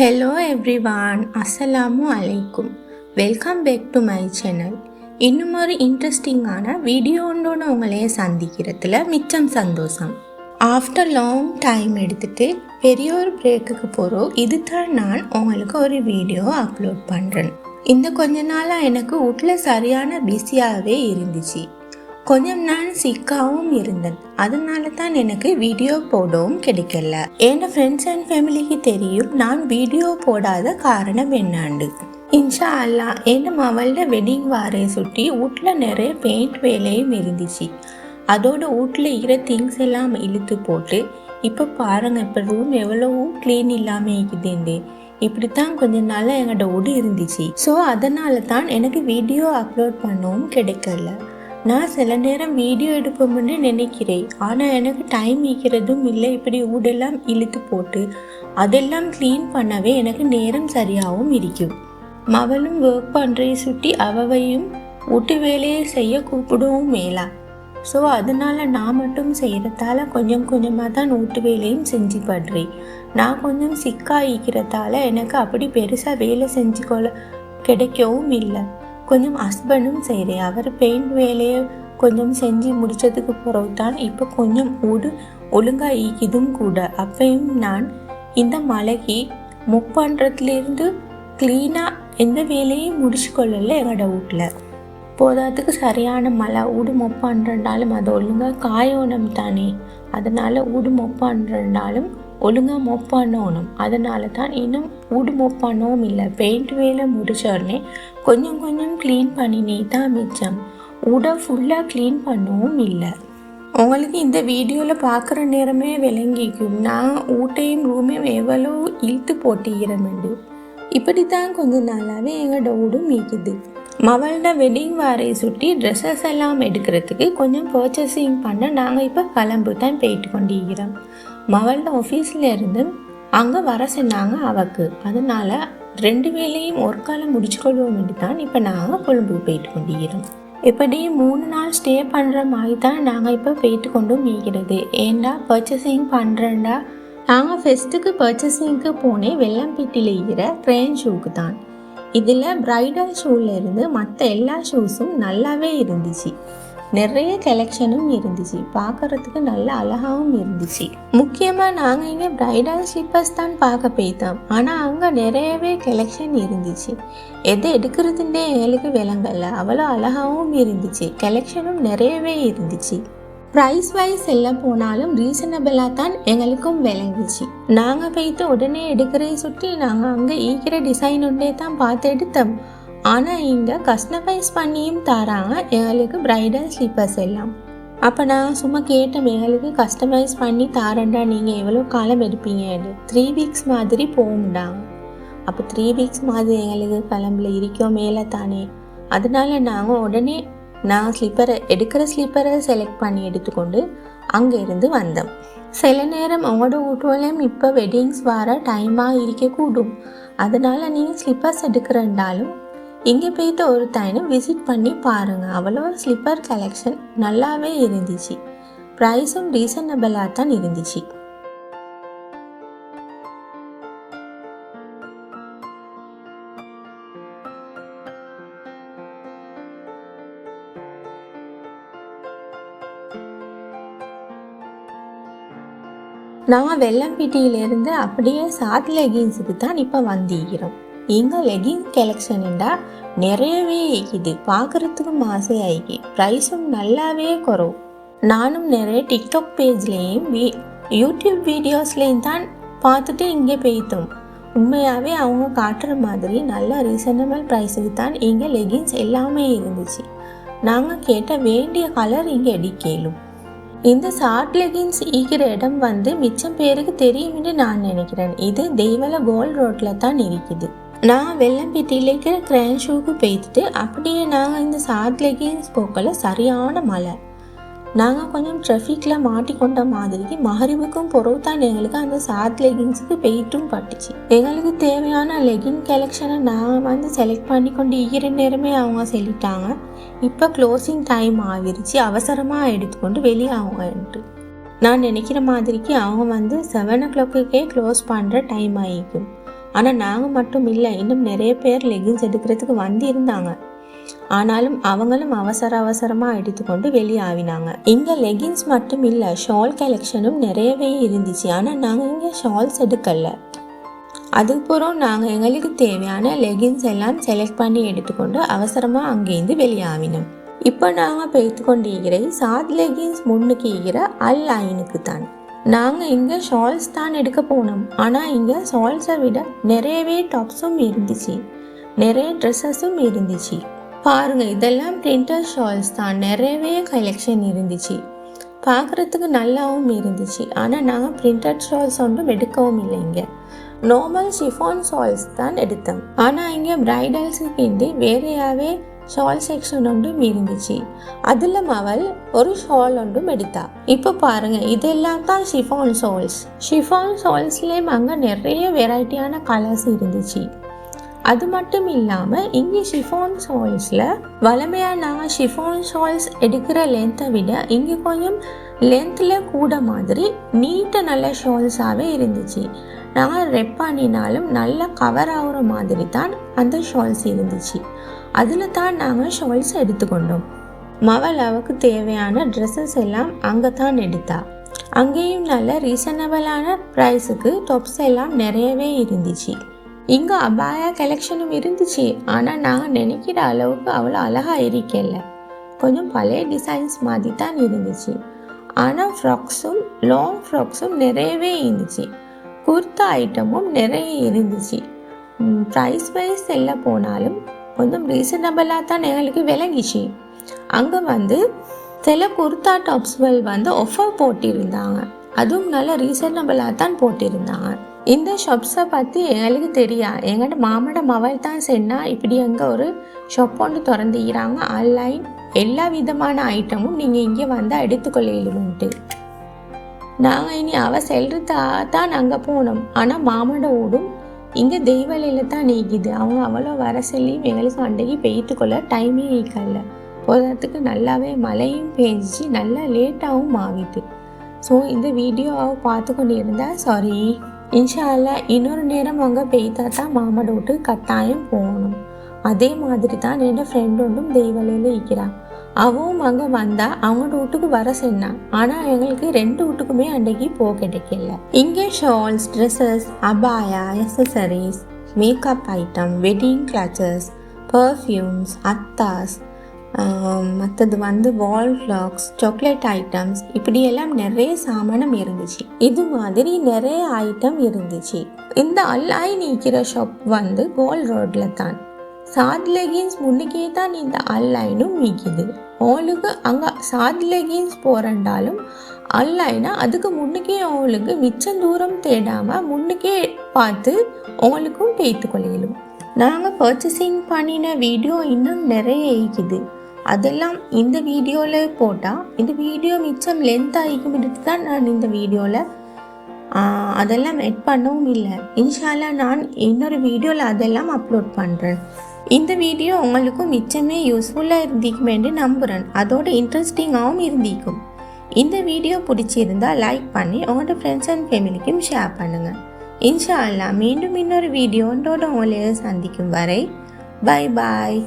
Hello everyone அஸ்ஸலாமு அலைக்கும் welcome back to my channel இன்னும் ஒரு இன்ட்ரெஸ்டிங்கான வீடியோண்டோட உங்களைய சந்திக்கிறதுல மிச்சம் சந்தோஷம். ஆஃப்டர் லாங் டைம் எடுத்துட்டு பெரிய ஒரு பிரேக்குக்கு போகிறோம் இது தான் நான் உங்களுக்கு ஒரு வீடியோ அப்லோட் பண்ணுறேன் இந்த கொஞ்ச நாளாக எனக்கு வீட்டில் சரியான பிஸியாகவே இருந்துச்சு. கொஞ்சம் நான் சிக்காவும் இருந்தேன் அதனால தான் எனக்கு வீடியோ போடவும் கிடைக்கல. என் ஃப்ரெண்ட்ஸ் அண்ட் ஃபேமிலிக்கு தெரியும் நான் வீடியோ போடாத காரணம் என்னாண்டு? இன்ஷா அல்லா என் மவளோட வெட்டிங் வாரை சுட்டி வீட்டில் நிறைய பெயிண்ட் வேலையும் இருந்துச்சு. அதோட வீட்டில் இருக்கிற திங்ஸ் எல்லாம் இழுத்து போட்டு இப்போ பாருங்கள் இப்போ ரூம் எவ்வளவோ க்ளீன் இல்லாமல் இருக்குதுண்டு. இப்படித்தான் கொஞ்ச நாளாக எங்களோட வீடு இருந்துச்சு. ஸோ அதனால தான் எனக்கு வீடியோ அப்லோட் பண்ணவும் கிடைக்கல. நான் சில நேரம் வீடியோ எடுப்போம்னு நினைக்கிறேன். ஆனால் எனக்கு டைம் ஈக்கிறதும் இல்லை. இப்படி ஊடெல்லாம் இழுத்து போட்டு அதெல்லாம் க்ளீன் பண்ணவே எனக்கு நேரம் சரியாகவும் இருக்கும். மவளும் ஒர்க் பண்ணுறதை சுட்டி அவவையும் ஊட்டு வேலையை செய்ய கூப்பிடவும் மேலா. ஸோ அதனால நான் மட்டும் செய்கிறதால கொஞ்சம் கொஞ்சமாக தான் வீட்டு வேலையும் செஞ்சு படுறேன் நான் கொஞ்சம் சிக்காயிக்கிறதால எனக்கு அப்படி பெருசாக வேலை செஞ்சு கொள்ள கிடைக்கவும் இல்லை. கொஞ்சம் ஹஸ்பண்டும் செய்கிறேன் அவர் பெயிண்ட் வேலையை கொஞ்சம் செஞ்சு முடிச்சதுக்கு பிறகு தான் இப்போ கொஞ்சம் ஊடு ஒழுங்காக ஈக்குதும் கூட. அப்பையும் நான் இந்த மலைக்கு முக் பண்ணுறதுலேருந்து க்ளீனாக எந்த வேலையும் முடிச்சு கொள்ளல எங்களோட வீட்டில் போதாதுக்கு சரியான மழை ஊடு மொப்பான்றாலும் அது ஒழுங்காக காயோனம் தானே அதனால் ஊடு மொப்பான்றாலும் ஒழுங்காக மொப் பண்ணணும். அதனால தான் இன்னும் ஊடு மொப் பண்ணவும் இல்லை. பெயிண்ட் வேலை முடிச்சோடனே கொஞ்சம் கொஞ்சம் க்ளீன் பண்ணினே தான் மிச்சம். ஊட ஃபுல்லாக க்ளீன் பண்ணவும் இல்லை. உங்களுக்கு இந்த வீடியோவில் பார்க்குற நேரமே விளங்கிக்கும். நான் ஊட்டையும் ரூமையும் எவ்வளோ இழுத்து போட்டிக்கிறமெண்டு இப்படி தான் கொஞ்ச நாளாகவே எங்களோட ஊடும் மீக்குது மவளோட வெட்டிங் வாரை சுட்டி ட்ரெஸ்ஸஸ் எல்லாம் எடுக்கிறதுக்கு கொஞ்சம் பர்ச்சேசிங் பண்ண நாங்கள் இப்போ கிளம்பு தான் போயிட்டு கொண்டிருக்கிறோம். மவளோட ஆஃபீஸில் இருந்து அங்கே வர சொன்னாங்க அவக்கு. அதனால் ரெண்டு வேலையும் ஒரு காலம் முடிச்சுக்கொள்வோம் தான் இப்போ நாங்கள் கொழும்பு போயிட்டு கொண்டிருக்கிறோம். இப்படி மூணு நாள் ஸ்டே பண்ணுற மாதிரி தான் நாங்கள் இப்போ போயிட்டு கொண்டு மீக்கிறது ஏண்டா பர்ச்சேசிங் பண்ணுறேன்டா நாங்கள் ஃபெஸ்ட்டுக்கு பர்ச்சேசிங்க்கு போனேன் வெள்ளம்பட்டியில் இருக்கிற ட்ரெயின் ஷூக்கு தான். இதில் ப்ரைடல் ஷூலேருந்து மற்ற எல்லா ஷூஸும் நல்லாவே இருந்துச்சு. நிறைய கலெக்ஷனும் இருந்துச்சு. பார்க்கறதுக்கு நல்ல அழகாகவும் இருந்துச்சு. முக்கியமாக நாங்கள் இங்கே ப்ரைடல் ஸ்லிப்பர்ஸ் தான் பார்க்க போய்த்தோம் ஆனால் அங்கே நிறையவே கலெக்ஷன் இருந்துச்சு. எதை எடுக்கிறதுன்னே எங்களுக்கு விளங்கல. அவ்வளோ அழகாகவும் இருந்துச்சு. கலெக்ஷனும் நிறையவே இருந்துச்சு. ப்ரைஸ் வைஸ் எல்லாம் போனாலும் ரீசனபிளாக தான் எங்களுக்கும் விளங்குச்சு. நாங்கள் போய்த்து உடனே எடுக்கிறதை சுற்றி நாங்கள் அங்கே ஈக்கிற டிசைன் ஒன்றே தான் பார்த்து எடுத்தோம். ஆனால் இங்கே கஸ்டமைஸ் பண்ணியும் தராங்க. எங்களுக்கு ப்ரைடல் ஸ்லீப்பர்ஸ் எல்லாம். அப்போ நான் சும்மா கேட்டேன் எங்களுக்கு கஸ்டமைஸ் பண்ணி தாரண்டா நீங்கள் எவ்வளோ காலம் எடுப்பீங்கன்னு? த்ரீ வீக்ஸ் மாதிரி போகும்டாங்க அப்போ த்ரீ வீக்ஸ் மாதிரி எங்களுக்கு கிளம்புல. இருக்கோம் மேலே தானே. அதனால நாங்கள் உடனே நான் ஸ்லீப்பரை எடுக்கிற ஸ்லீப்பரை செலக்ட் பண்ணி எடுத்துக்கொண்டு அங்கே இருந்து வந்தோம். சில நேரம் உங்களோட ஊட்டுவலையும் இப்போ வெட்டிங்ஸ் வர டைமாக இருக்கக்கூடும். அதனால் நீங்கள் ஸ்லிப்பர்ஸ் எடுக்கிறண்டாலும் இங்கே போயிட்டு ஒரு டைம் விசிட் பண்ணி பாருங்கள் அவ்வளோ ஸ்லிப்பர் கலெக்ஷன் நல்லாவே இருந்துச்சு. ப்ரைஸும் ரீசனபிளாக தான் இருந்துச்சு. நான் வெள்ளம்பிட்டியிலேருந்து அப்படியே சாத் லெகின்ஸுக்கு தான் இப்போ வந்திருக்கிறோம். இங்கே லெகின்ஸ் கலெக்ஷன்டா நிறையவே இருக்குது. பார்க்குறதுக்கும் ஆசையாகி ப்ரைஸும் நல்லாவே குறவு. நானும் நிறைய டிக்டாக் பேஜ்லேயும் வீ யூடியூப் வீடியோஸ்லேயும் தான் பார்த்துட்டு இங்கே பெய்த்தோம் உண்மையாகவே அவங்க காட்டுற மாதிரி நல்ல ரீசனபிள் ப்ரைஸுக்கு தான் இங்கே லெகின்ஸ் எல்லாமே இருந்துச்சு. நாங்கள் கேட்ட வேண்டிய கலர் இங்கே அடிக்கலும் இந்த ஷார்ட் லெகின்ஸ் ஈக்கிற இடம் வந்து மிச்சம் பேருக்கு தெரியும்னு நான் நினைக்கிறேன். இது தெய்வல கோல்ட் ரோட்டில் தான் இருக்குது. நான் வெள்ளம்பேட்டையில் இருக்கிற கிராண்ட் ஷோவுக்கு போய்த்துட்டு அப்படியே நாங்கள் இந்த ஷார்ட் லெகின்ஸ் போக்கில் சரியான மழை. நாங்கள் கொஞ்சம் ட்ராஃபிக்கில் மாட்டிக்கொண்ட மாதிரிக்கு மகரிவுக்கும் பொறுத்தான் தான் எங்களுக்கு அந்த சாத் லெகின்ஸுக்கு பெயிட்டும் பட்டுச்சு. எங்களுக்கு தேவையான லெகின் கலெக்ஷனை நான் வந்து செலக்ட் பண்ணி கொண்டு ஈர நேரமே அவங்க சொல்லிட்டாங்க. இப்போ க்ளோசிங் டைம் ஆகிருச்சு. அவசரமாக எடுத்துக்கொண்டு வெளியே ஆகுங்கன்ட்டு நான் நினைக்கிற மாதிரிக்கு அவங்க வந்து செவன் ஓ கிளாக்குக்கே க்ளோஸ் பண்ணுற டைம் ஆகிக்கும். ஆனால் நாங்கள் மட்டும் இல்லை இன்னும் நிறைய பேர் லெகின்ஸ் எடுக்கிறதுக்கு வந்து இருந்தாங்க. ஆனாலும் அவங்களும் அவசர அவசரமாக எடுத்துக்கொண்டு வெளியே ஆவினாங்க. இங்கே லெகின்ஸ் மட்டும் இல்லை ஷால் கலெக்ஷனும் நிறையவே இருந்துச்சு. ஆனால் நாங்கள் இங்கே ஷால்ஸ் எடுக்கலை. அதுக்கப்புறம் நாங்கள் எங்களுக்கு தேவையான லெகின்ஸ் எல்லாம் செலக்ட் பண்ணி எடுத்துக்கொண்டு அவசரமாக அங்கேருந்து வெளியாவினோம் இப்போ நாங்கள் பெய்த்து கொண்டிருக்கிற சாத் லெகின்ஸ் முன்னுக்கு இருக்கிற அல் ஐனுக்கு தான். நாங்கள் இங்கே ஷால்ஸ் தான் எடுக்க போனோம். ஆனால் இங்கே ஷால்ஸை விட நிறையவே டாப்ஸும் இருந்துச்சு. நிறைய ட்ரெஸ்ஸஸும் இருந்துச்சு. பாருங்கள் இதெல்லாம் பிரிண்டர் ஷால்ஸ் தான். நிறையவே கலெக்ஷன் இருந்துச்சு. பார்க்குறதுக்கு நல்லாவும் இருந்துச்சு. ஆனால் நாங்கள் பிரிண்டட் ஷால்ஸ் ஒன்றும் எடுக்கவும் இல்லை இங்கே. நார்மல் ஷிஃபான் ஷால்ஸ் தான் எடுத்தோம். ஆனால் இங்கே பிரைடல்ஸுக்கு வேறையாகவே ஷால் செக்ஷன் ஒன்றும் இருந்துச்சு. அதில் அவள் ஒரு ஷால் ஒன்றும் எடுத்தா. இப்போ பாருங்க இதெல்லாம் தான் ஷிஃபான் ஷால்ஸ் ஷிஃபான் ஷால்ஸ்லேயும் அங்கே நிறைய வெரைட்டியான கலர்ஸ் இருந்துச்சு. அது மட்டும் இல்லாமல் இங்கே ஷிஃபான் ஷால்ஸில் வளமையாக நாங்கள் ஷிஃபான் ஷால்ஸ் எடுக்கிற லென்த்தை விட இங்கே கொஞ்சம் லென்த்தில் கூட மாதிரி நீட்ட நல்ல ஷால்ஸாகவே இருந்துச்சு. நாங்கள் ரெப் பண்ணினாலும் நல்லா கவர் ஆகுற மாதிரி தான் அந்த ஷால்ஸ் இருந்துச்சு. அதில் தான் நாங்கள் ஷால்ஸ் எடுத்துக்கொண்டோம். மவள் அவக்கு தேவையான ட்ரெஸ்ஸஸ் எல்லாம் அங்கே தான் எடுத்தா. அங்கேயும் நல்ல ரீசனபிளான ப்ரைஸுக்கு டொப்ஸ் எல்லாம் நிறையவே இருந்துச்சு. இங்கே அபாயா கலெக்ஷனும் இருந்துச்சு. ஆனால் நாங்கள் நினைக்கிற அளவுக்கு அவ்வளோ அழகாக இருக்கல. கொஞ்சம் பழைய டிசைன்ஸ் மாதிரி தான் இருந்துச்சு ஆனால் ஃப்ராக்ஸும் லாங் ஃப்ராக்ஸும் நிறையவே இருந்துச்சு. குர்த்தா ஐட்டமும் நிறைய இருந்துச்சு. ப்ரைஸ் வைஸ் எல்லாம் போனாலும் கொஞ்சம் ரீசனபிளாக தான் எங்களுக்கு விளங்கிச்சு. அங்கே வந்து சில குர்தா டாப்ஸ்கள் வந்து ஆஃபர் போட்டிருந்தாங்க. அதுவும் நல்லா ரீசனபிளாக தான் போட்டிருந்தாங்க. இந்த ஷாப்ஸை பற்றி எங்களுக்கு தெரியா? எங்கள்கிட்ட மாமட மவள் தான் சென்னால் இப்படி அங்கே ஒரு ஷாப் ஒன்று திறந்துக்கிறாங்க. ஆன்லைன் எல்லா விதமான ஐட்டமும் நீங்கள் இங்கே வந்தால் எடுத்துக்கொள்ளிடுவோன்ட்டு நாங்கள் இனி அவள் செல்றதா தான் அங்கே போனோம். ஆனால் மாமட ஊடும் இங்கே தெய்வலையில் தான் நீக்குது. அவங்க அவ்வளோ வர சொல்லி எங்களுக்கு அன்றைக்கு பெய்த்து கொள்ள டைமே ஈக்கல போகிறதுக்கு நல்லாவே மழையும் பேஞ்சிச்சு நல்லா லேட்டாகவும் ஆகிட்டு ஸோ இந்த வீடியோவை பார்த்து கொண்டு இருந்தால் சாரி இன்ஷால இன்னொரு நேரம் அங்கே பெய்தா தான் மாமட விட்டு கட்டாயம் போகணும். அதே மாதிரி தான் என் ஃப்ரெண்டு ஒன்றும் தெய்வலையில் இருக்கிறான். அவவும் அங்கே வந்தால் அவங்களோட வீட்டுக்கு வர சொன்னான் ஆனால் எங்களுக்கு ரெண்டு வீட்டுக்குமே அன்றைக்கு போக கிடைக்கல. இங்கே shawls dresses அபாயா accessories makeup item wedding clutches perfumes Hathras மற்றது வந்து வால் கிளாக்ஸ் சாக்லேட் ஐட்டம்ஸ் இப்படியெல்லாம் நிறைய சாமானம் இருந்துச்சு. இது மாதிரி நிறைய ஐட்டம் இருந்துச்சு. இந்த அல்லாய் நீக்கிற ஷாப் வந்து கோல் ரோட்ல தான். சாத் லெகின்ஸ் முன்னுக்கே தான் இந்த அன்லைனும் நீக்குது அவளுக்கு அங்கே சாத் லெகின்ஸ் போகிறண்டாலும் அல்லைனா அதுக்கு முன்னுக்கே அவளுக்கு மிச்சம் தூரம் தேடாமல் முன்னுக்கே பார்த்து அவளுக்கும் பேய்த்து கொள்ளையிலும் நாங்கள் பர்ச்சேசிங் பண்ணின வீடியோ இன்னும் நிறைய இருக்குது. அதெல்லாம் இந்த வீடியோவில் போட்டால் இந்த வீடியோ மிச்சம் லென்த் ஆகிக்கும் தான் நான் இந்த வீடியோவில் அதெல்லாம் எட் பண்ணவும் இல்லை. இன்ஷால்லா நான் இன்னொரு வீடியோவில் அதெல்லாம் அப்லோட் பண்ணுறேன் இந்த வீடியோ உங்களுக்கும் மிச்சமே யூஸ்ஃபுல்லாக இருந்திக்குமேன்னு நம்புகிறேன் அதோட இன்ட்ரெஸ்டிங்காகவும் இருந்திக்கும் இந்த வீடியோ பிடிச்சிருந்தால் லைக் பண்ணி உங்களோட ஃப்ரெண்ட்ஸ் அண்ட் ஃபேமிலிக்கும் ஷேர் பண்ணுங்கள் இன்ஷா அல்லா மீண்டும் இன்னொரு வீடியோன்றோட உங்களையே சந்திக்கும் வரை பை பாய்